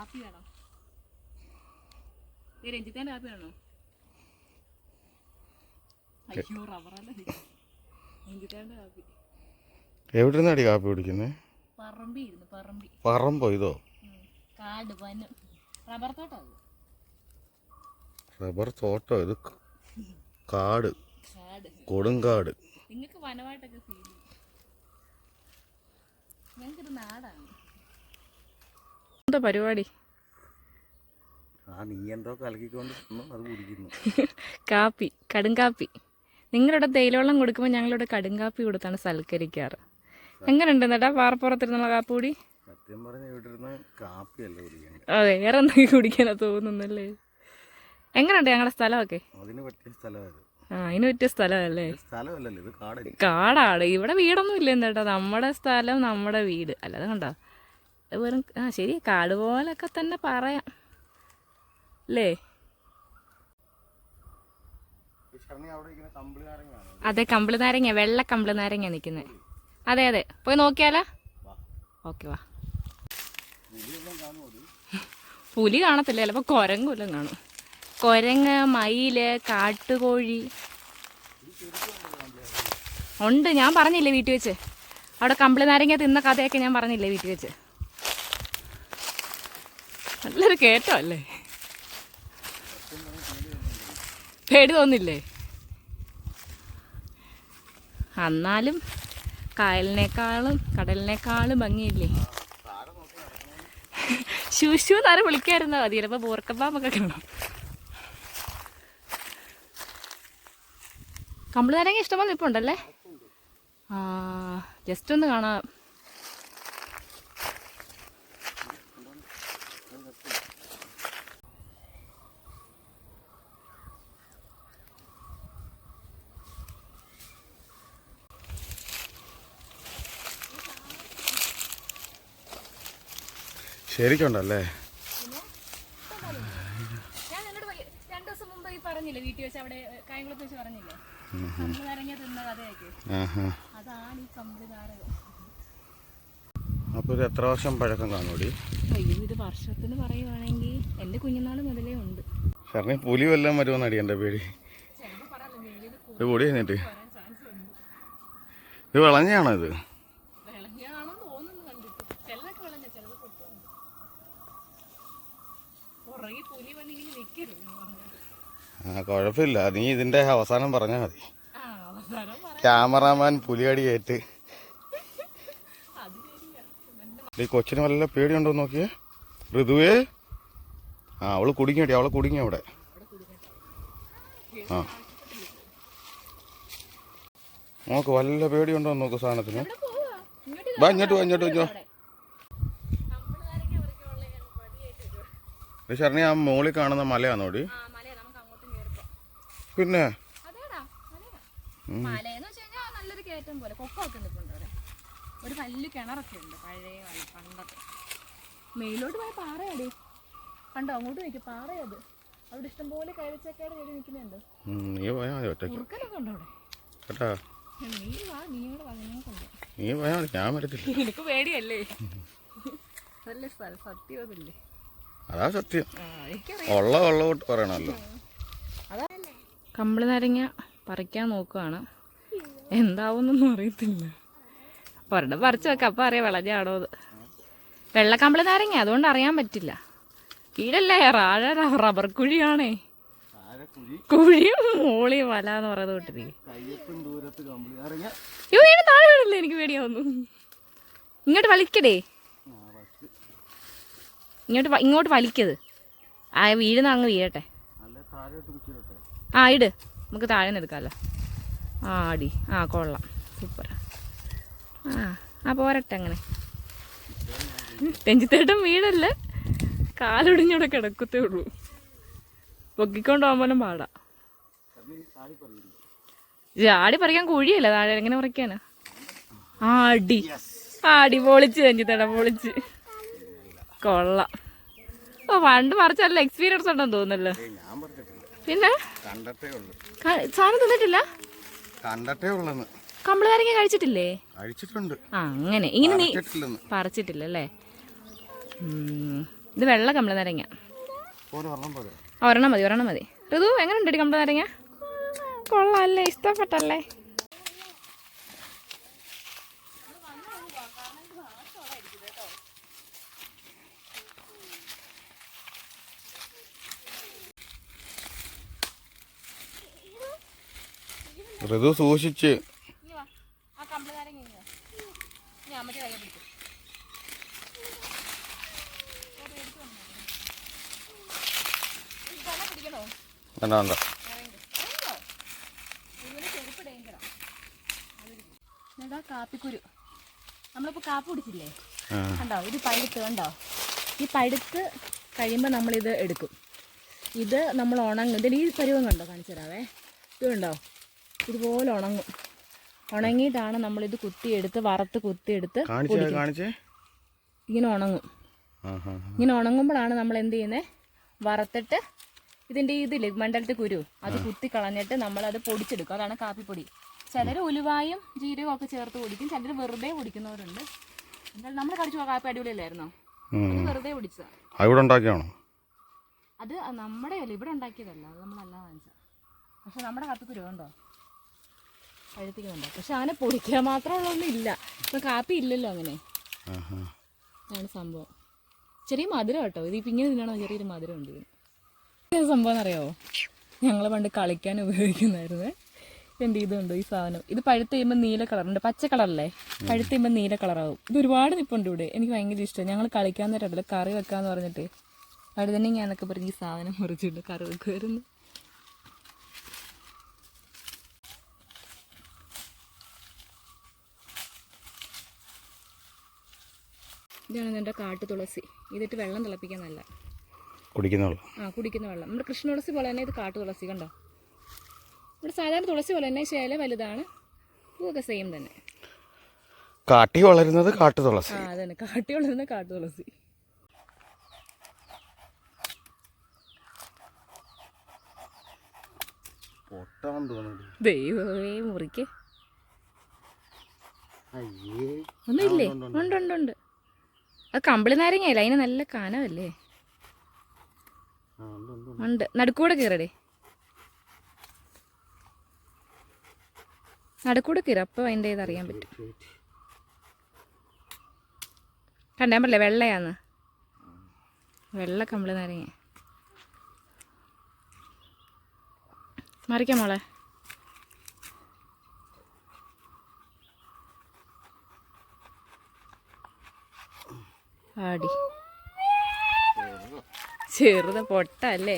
കാപ്പി വേണോ. ഈ രഞ്ജിത്തേന്റെ കാപ്പി വേണോ? അയ്യോ റബ്ബറല്ല രഞ്ജിത്തേന്റെ കാപ്പി. എവിടെ നിന്നാടി കാപ്പി കുടിക്കുന്നത് പറമ്പി ഇരുന്നു പറമ്പി. പറമ്പോ ഇതോ? കാട് വനം റബ്ബർ തോട്ടം റബ്ബർ തോട്ടം ഇത് കാട്. കാട്. കൊടുങ്കാട് നിങ്ങൾക്ക് വനമായിട്ടൊക്കെ ഫീൽ ഞങ്ങൾക്കിത് നാടാണ്. എന്താ പരിപാടി? കാപ്പി കടുങ്കാപ്പി നിങ്ങളിവിടെ തേയിലവെള്ളം കൊടുക്കുമ്പോൾ ഞങ്ങളിവിടെ കടുങ്കാപ്പി കൊടുത്താണ് സൽക്കരിക്കാറ്. എങ്ങനെയുണ്ട് എന്നിട്ടാ പാറപ്പുറത്തിരുന്നുള്ള കാപ്പി കൂടി സത്യം പറഞ്ഞ ഇവിടെ ഇരുന്ന് കാപ്പിയല്ല കുടിക്കുന്നത് അതെ വേറെ എന്തെങ്കിലും കുടിക്കാനാ തോന്നുന്നല്ലേ? എങ്ങനെയുണ്ട് ഞങ്ങളുടെ സ്ഥലമൊക്കെ? അതിന് പറ്റിയ സ്ഥലമായത് ആ അതിന് പറ്റിയ സ്ഥലമല്ലേ? ഇത് സ്ഥലമല്ലല്ലോ ഇത് കാടാണ്. ഇവിടെ വീടൊന്നും ഇല്ല എന്താ നമ്മുടെ സ്ഥലം നമ്മുടെ വീട്. അല്ലാതെ കണ്ടോ? വെറും ആ ശരി കാട് പോലൊക്കെ തന്നെ പറയാം. അല്ലേ അതെ കമ്പിളി നാരങ്ങ വെള്ള കമ്പിളി നാരങ്ങ നിൽക്കുന്നത് അതെ അതെ. പോയി നോക്കിയാലോ? ഓക്കെ വാ. പുലി കാണത്തില്ല? ചിലപ്പോൾ കുരങ്ങുല്ലാം കാണും. കുരങ്ങ് മയിൽ കാട്ടുകോഴി. ഉണ്ട് ഞാൻ പറഞ്ഞില്ലേ വീട്ടിൽ വെച്ച്. അവിടെ കമ്പിളി നാരങ്ങ തിന്ന കഥയൊക്കെ ഞാൻ പറഞ്ഞില്ലേ വീട്ടിൽ വെച്ച്. നല്ലൊരു കേട്ടോ അല്ലേ? പേടി തോന്നില്ലേ? എന്നാലും കായലിനേക്കാളും കടലിനേക്കാളും ഭംഗിയില്ലേ? ശുശു എന്നാരും വിളിക്കായിരുന്നാ? മതി ചിലപ്പോ ബോർക്കപ്പാമ്പൊക്കെ കാണാം. കമ്പിളി നാരങ്ങ ഇഷ്ടംപോലെ ഇപ്പൊ ഉണ്ടല്ലേ? ആ ജസ്റ്റ് ഒന്ന് കാണാം. ശരിക്കുണ്ടല്ലേ? ഞാൻ എന്നോട് രണ്ടു ദിവസം മുമ്പ് ഈ പറഞ്ഞില്ലേ വീട്ടിൽ വെച്ച് അവിടെ കായംകുളത്ത് വെച്ച് പറഞ്ഞില്ലേ? കമ്പിളി നാരങ്ങ തിന്ന കഥയൊക്കെ ആഹാ. അതാണ് ഈ കമ്പിളി നാരകം. അപ്പോൾ ഇത് എത്ര വർഷം പഴക്കം കാണൂടി അയ്യോ ഇത് വർഷത്തിന് പറയുവാണെങ്കിൽ എന്റെ കുഞ്ഞുനാൾ മുതലേ ഉണ്ട്. ശരണി പുലി വല്ലതും വരുമെന്ന് എന്റെ പേടി. ഇത് കൂടി കഴിഞ്ഞിട്ട് ഇത് വിളഞ്ഞാണോ ഇത്? കുഴപ്പമില്ല. നീ ഇതിന്റെ അവസാനം പറഞ്ഞാൽ മതി. ക്യാമറാമാൻ പുലിയടി ഏറ്റ്. ഈ കൊച്ചിന് വല്ല പേടിയുണ്ടോ നോക്കിയേ? ഋതുവേ? ആ അവൾ കുടുങ്ങിയടി അവളെ കുടുങ്ങി അവിടെ. ആ. നോക്ക് വല്ല പേടിയുണ്ടോ നോക്ക് സാധനത്തിന്. വാ ഇങ്ങോട്ട് വാ ഇങ്ങോട്ട് വാ. ശരണി ആ മുകളിൽ കാണുന്ന മലയാണോടി ആ മലയാ നമുക്ക് അങ്ങോട്ടും കയറിപ്പോ പിന്നെ? അതേടാ മലയാ മലയെന്ന് വെച്ച് കഴിഞ്ഞാൽ നല്ലൊരു കയറ്റം പോലെ. കൊക്കമൊക്കെ നിൽപ്പുണ്ട് അവിടെ. ഒരു വലിയ കിണറൊക്കെ ഉണ്ട് പഴയ കാലം, പണ്ടത്തെ മേലോട്ട് പോയ പാറയാടി. കണ്ടോ അങ്ങോട്ട് നിൽക്കും പാറയത് അവിടെ ഇഷ്ടംപോലെ പോലെ ചെടി നിൽക്കുന്നുണ്ട്. നീ പോയാൽ മതി ഒറ്റയ്ക്ക്. കുറുക്കനൊക്കെ ഉണ്ടോ അവിടെ? കേട്ടാ? നീ വാ നീ കൂടെ കൊണ്ട് നീ പോയാൽ മതി ഞാൻ വരത്തില്ല. എനിക്ക് പേടിയല്ലേ? നല്ല സ്ഥലം സത്യമല്ലേ അതാ സത്യം. ഉള്ള ഉള്ള പറയണല്ലോ കമ്പിളി നാരങ്ങ പറിക്കാൻ നോക്കുവാണ്. എന്താവുന്നൊന്നും അറിയത്തില്ല. ഒരെണ്ണം പറിച്ചു വെക്കാം. അപ്പം അറിയാം വിളഞ്ഞാണോ അത് വെള്ളക്കമ്പിളി നരങ്ങ അതുകൊണ്ട് അറിയാൻ പറ്റില്ല. കീഴല്ലേ റാഴ റബ്ബർ കുഴിയാണേ. കുഴിയും മോളി വല എന്ന് പറയുന്നത് അയ്യോ വീണ് താഴെ വീടല്ലേ എനിക്ക് പേടിയാവുന്നു. ഇങ്ങോട്ട് വലിക്കടേ. ഇങ്ങോട്ട് ഇങ്ങോട്ട് വലിക്കത് ആ വീഴുന്ന അങ്ങ് വീഴട്ടെ. ആ ഇട്. നമുക്ക് താഴെ നിന്ന് എടുക്കാമല്ലോ ആ അടി. ആ കൊള്ളാം. സൂപ്പർ. ആ ആ പോരട്ടെ അങ്ങനെ. രഞ്ജിത്തേട്ടൻ വീടല്ലേ? കാലൊടിഞ്ഞൂടെ കിടക്കത്തേ ഉള്ളൂ. പൊക്കിക്കൊണ്ട് പോകുമ്പോഴും പാടാ ചാടി പറിക്കാൻ കുഴിയല്ല താഴെ? എങ്ങനെ പറിക്കാനാ? ആ അടി. ആ അടി. പൊളിച്ച് തെഞ്ചിത്തേട്ട പൊളിച്ച്. കൊള്ളാം. ഓ പണ്ട് പറിച്ചല്ല എക്സ്പീരിയൻസ് ഉണ്ടെന്ന് പറഞ്ഞിട്ടില്ല പിന്നെ? കണ്ടട്ടേ ഉള്ളു. സാധനം തിന്നിട്ടില്ല? കണ്ടട്ടേ ഉള്ളെന്ന്. കമ്പിളാരങ്ങ കഴിച്ചിട്ടില്ലേ? കഴിച്ചിട്ടുണ്ട്. ആ അങ്ങനെ. ഇങ്ങനെ നീ പറിച്ചിട്ടില്ല അല്ലേ ഇത് വെള്ള കമ്പള നാരങ്ങ പോലെ ഒരെണ്ണം മതി ഒരെണ്ണം മതി. ഋതു എങ്ങനെ ഉണ്ട് കമ്പള നാരങ്ങ കൊള്ളാല്ലേ ഇഷ്ടപ്പെട്ടല്ലേ ഋതു സൂക്ഷിച്ച് ആ കമ്പള നാരങ്ങ ഞാൻ അമ്മയ്ക്ക് കയ്യിൽ പിടിക്കും പിടിക്കണോ? സൂക്ഷിച്ച് ഇതാ കാപ്പിക്കുരു? നമ്മളിപ്പോൾ കാപ്പ് കുടിച്ചില്ലേ. കണ്ടോ? ഇത് പഴുത്ത് കണ്ടോ ഈ പഴുത്ത് കഴിയുമ്പോൾ നമ്മളിത് എടുക്കും. ഇത് നമ്മൾ ഉണങ്ങും. ഇതിൽ ഈ പരുവം കണ്ടോ? കാണിച്ചു തരാവേ. ഇത് കണ്ടോ ഇതുപോലെ ഉണങ്ങും. ഉണങ്ങിയിട്ടാണ് നമ്മളിത് കുത്തിയെടുത്ത് വറുത്ത് കുത്തിയെടുത്ത് ഇങ്ങനെ ഉണങ്ങും. ഇങ്ങനെ ഉണങ്ങുമ്പോഴാണ് നമ്മൾ എന്ത് ചെയ്യുന്നത് വറുത്തിട്ട് ഇതിന്റെ ഇതില്ലേ മണ്ടലത്തെ കുരു? അത് കുത്തി കളഞ്ഞിട്ട് നമ്മൾ അത് പൊടിച്ചെടുക്കും. അതാണ് കാപ്പിപ്പൊടി. ചിലർ ഉലുവായും ജീരകവും ഒക്കെ ചേർത്ത് പൊടിക്കും. ചിലർ വെറുതെ കുടിക്കുന്നവരുണ്ട് എന്നാൽ നമ്മൾ കടിച്ചു കാപ്പി അടിപൊളിയല്ലായിരുന്നോ? അത് വെറുതെ കുടിച്ചതാണ് അത് നമ്മുടെ അല്ല ഇവിടെ ഉണ്ടാക്കിയതല്ല. അത് നമ്മളല്ല വാങ്ങിച്ചത്. പക്ഷെ നമ്മുടെ കാപ്പിക്കുരു കണ്ടോ പഴുത്തിക്കുന്നുണ്ടോ പക്ഷെ അങ്ങനെ പൊടിക്കാൻ മാത്രമുള്ളൊന്നും ഇല്ല ഇപ്പം കാപ്പി ഇല്ലല്ലോ അങ്ങനെ. അതാണ് സംഭവം. ചെറിയ മധുരം കേട്ടോ. ഇത് ഇപ്പം ഇങ്ങനെ തിന്നണോ? ചെറിയൊരു മധുരം ഉണ്ട് ഇതിന്. ഇത് സംഭവം അറിയാവോ ഞങ്ങൾ പണ്ട് കളിക്കാൻ ഉപയോഗിക്കുന്നതായിരുന്നു. എന്ത് ഇതുണ്ട് ഈ സാധനം? ഇത് പഴുത്ത് കഴിയുമ്പോൾ നീല കളറുണ്ട് പച്ച കളറല്ലേ? പഴുത്ത് കഴിയുമ്പോൾ നീല കളറാവും. ഇത് ഒരുപാട് നിപ്പുണ്ട് ഇവിടെ. എനിക്ക് ഭയങ്കര ഇഷ്ടം. ഞങ്ങൾ കളിക്കാൻ നേരമല്ല കറി വെക്കാന്ന് പറഞ്ഞിട്ട്. അവിടെ തന്നെ ഞാനൊക്കെ പറഞ്ഞ് ഈ സാധനം മുറിച്ചിട്ട് കറി വെക്കുമായിരുന്നു ഇതാണ് എന്റെ കാട്ടു തുളസി. ഇതിട്ട് വെള്ളം തിളപ്പിക്കാൻ നല്ല. കുടിക്കുന്ന വെള്ളം ആ കുടിക്കുന്ന വെള്ളം. നമ്മുടെ കൃഷ്ണ തുളസി പോലെ തന്നെ ഇത് കാട്ടു തുളസി കണ്ടോ? ഇവിടെ സാധാരണ തുളസി പോലെ തന്നെ ശേല വലുതാണ്. പൂവൊക്കെ സെയിം തന്നെ. കാട്ടി വളരുന്നത് കാട്ടു തുളസി. ആ അതന്നെ. കാട്ടി വളരുന്ന കാട്ടു തുളസി. ദൈവമേ മുറിക്ക്. അയ്യേ. ഒന്നുമില്ലേ? ഉണ്ട് ഉണ്ട് ഉണ്ട്. അത് കമ്പിളി നാരങ്ങയല്ല അതിന് നല്ല കാനമല്ലേ ഉണ്ട്. നടുക്കൂടെ കയറടേ നടുക്കൂടെ കീറ. അപ്പോൾ അതിന്റെ ഇത് അറിയാൻ പറ്റും. കണ്ടാൻ പറ്റില്ല വെള്ളയാന്ന്? വെള്ള കമ്പിളി നാരങ്ങ. മറിക്കാം മോളെ. ആടി ചെറുത്. പൊട്ടല്ലേ?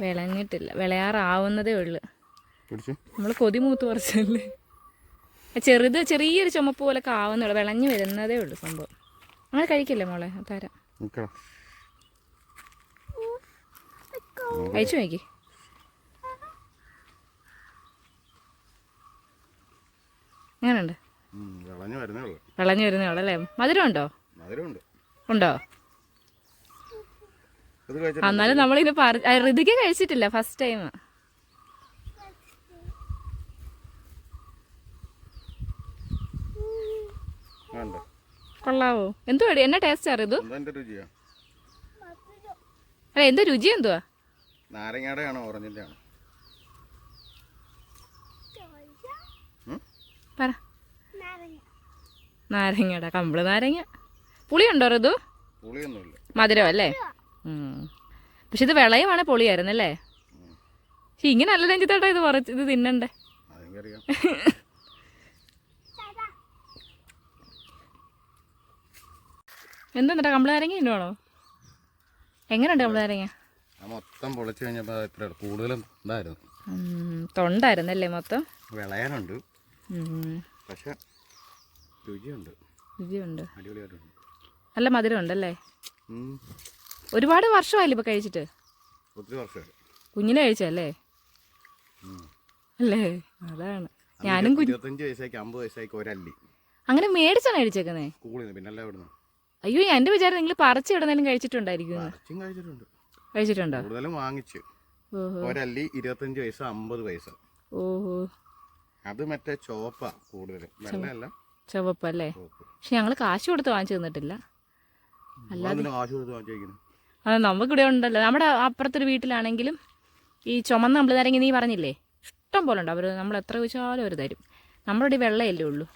വിളങ്ങിട്ടില്ല വിളയാറാവുന്നതേ ഉള്ളു. നമ്മൾ നമ്മൾ കൊതി മൂത്ത് പറിച്ചല്ലേ ചെറുത് ചെറിയൊരു ചുമപ്പ് പോലൊക്കെ ആവുന്നുള്ളു വിളഞ്ഞു വരുന്നതേ ഉള്ളു സംഭവം. അങ്ങനെ കഴിക്കില്ലേ മോളെ? തരാം. കഴിച്ചു നോക്കി എങ്ങനെയുണ്ട് വിളഞ്ഞു വരുന്നേ ഉള്ളു വിളഞ്ഞു വരുന്നേ ഉള്ളൂ അല്ലേ മധുരം ഉണ്ടോ ഉണ്ടോ എന്നാലും നമ്മളിത് ഋതിക്ക് ഋതിക കഴിച്ചിട്ടില്ല ഫസ്റ്റ് ടൈം കൊള്ളാവോ? എന്തോ എന്നാ ടേസ്റ്റ് അറിയതു അല്ല എന്താ രുചി എന്തുവാ? നാരങ്ങയുടെ ആണോ ഓറഞ്ചിന്റെ ആണോ? പറ. നാരങ്ങയുടെ കമ്പിൾ നാരങ്ങ. പുളിയുണ്ടോ ഋതു? മധുരം അല്ലേ? പക്ഷെ ഇത് വിളയുവാണെ പൊളിയായിരുന്നല്ലേ? പക്ഷെ ഇങ്ങനെ അല്ല രഞ്ജിത്തേട്ടാ ഇത് പറ ഇത് തിന്നണ്ടേ? എന്താ കമ്പിൾ നാരങ്ങ ഇന്നുവാണോ എങ്ങനെയുണ്ട് കമ്പിൾ നാരങ്ങ? മൊത്തം പൊളിച്ചു കഴിഞ്ഞപ്പോൾ കൂടുതലും ഇതായിരുന്നു. തൊണ്ടായിരുന്നല്ലേ മൊത്തം? വിളയാനുണ്ട്. പക്ഷെ രുചിയുണ്ട്. രുചിയുണ്ട്. അടിപൊളിയായിട്ടുണ്ട്. നല്ല മധുരം ഉണ്ടല്ലേ ഒരുപാട് വർഷമായില്ലേ ഇപ്പൊ കഴിച്ചിട്ട്? ഒത്തിരി വർഷമായി. കുഞ്ഞിനെ കഴിച്ചല്ലേ. അല്ലേ? അതാണ്. ഞാനും ഇരുപത്തഞ്ച് വയസ്സായിക്ക് അമ്പത് വയസ്സായിക്ക് ഒരല്ലി. അങ്ങനെ മേടിച്ചാണ് കഴിച്ചേക്കുന്നേ സ്കൂളിൽ പിന്നെ പിന്നല്ല ഇവിടുന്ന് അയ്യോ എന്റെ വിചാരം നിങ്ങൾ പറിച്ച് ഇടുന്നതിലും കഴിച്ചിട്ടുണ്ടായിരിക്കും കഴിച്ചിട്ടുണ്ട്. കഴിച്ചിട്ടുണ്ടോ? കൂടുതലും വാങ്ങിച്ചു. ഒരല്ലി ഇരുപത്തഞ്ച് വയസ്സ് അമ്പത് വയസ്സ്. ഓഹോ. അത് മറ്റേ ചോപ്പ കൂടുതലും. വെള്ളയല്ല. ചുവപ്പല്ലേ? അല്ലേ പക്ഷെ ഞങ്ങൾ കാശ് കൊടുത്ത് വാങ്ങിച്ചു തന്നിട്ടില്ല. അല്ലാതെ നമുക്ക് ഇവിടെ വാങ്ങിച്ചേക്കുന്നത് അത് നമുക്കിവിടെ ഉണ്ടല്ലോ. നമ്മുടെ അപ്പുറത്തൊരു വീട്ടിലാണെങ്കിലും ഈ ചുമന്ന അമ്പലനാരങ്ങ നീ പറഞ്ഞില്ലേ? ഇഷ്ടം പോലെ ഉണ്ട്. അവർ നമ്മൾ എത്ര ചോദിച്ചാലും അവർ തരും. നമ്മുടെ ഇവിടെ വെള്ളയല്ലേ ഉള്ളൂ.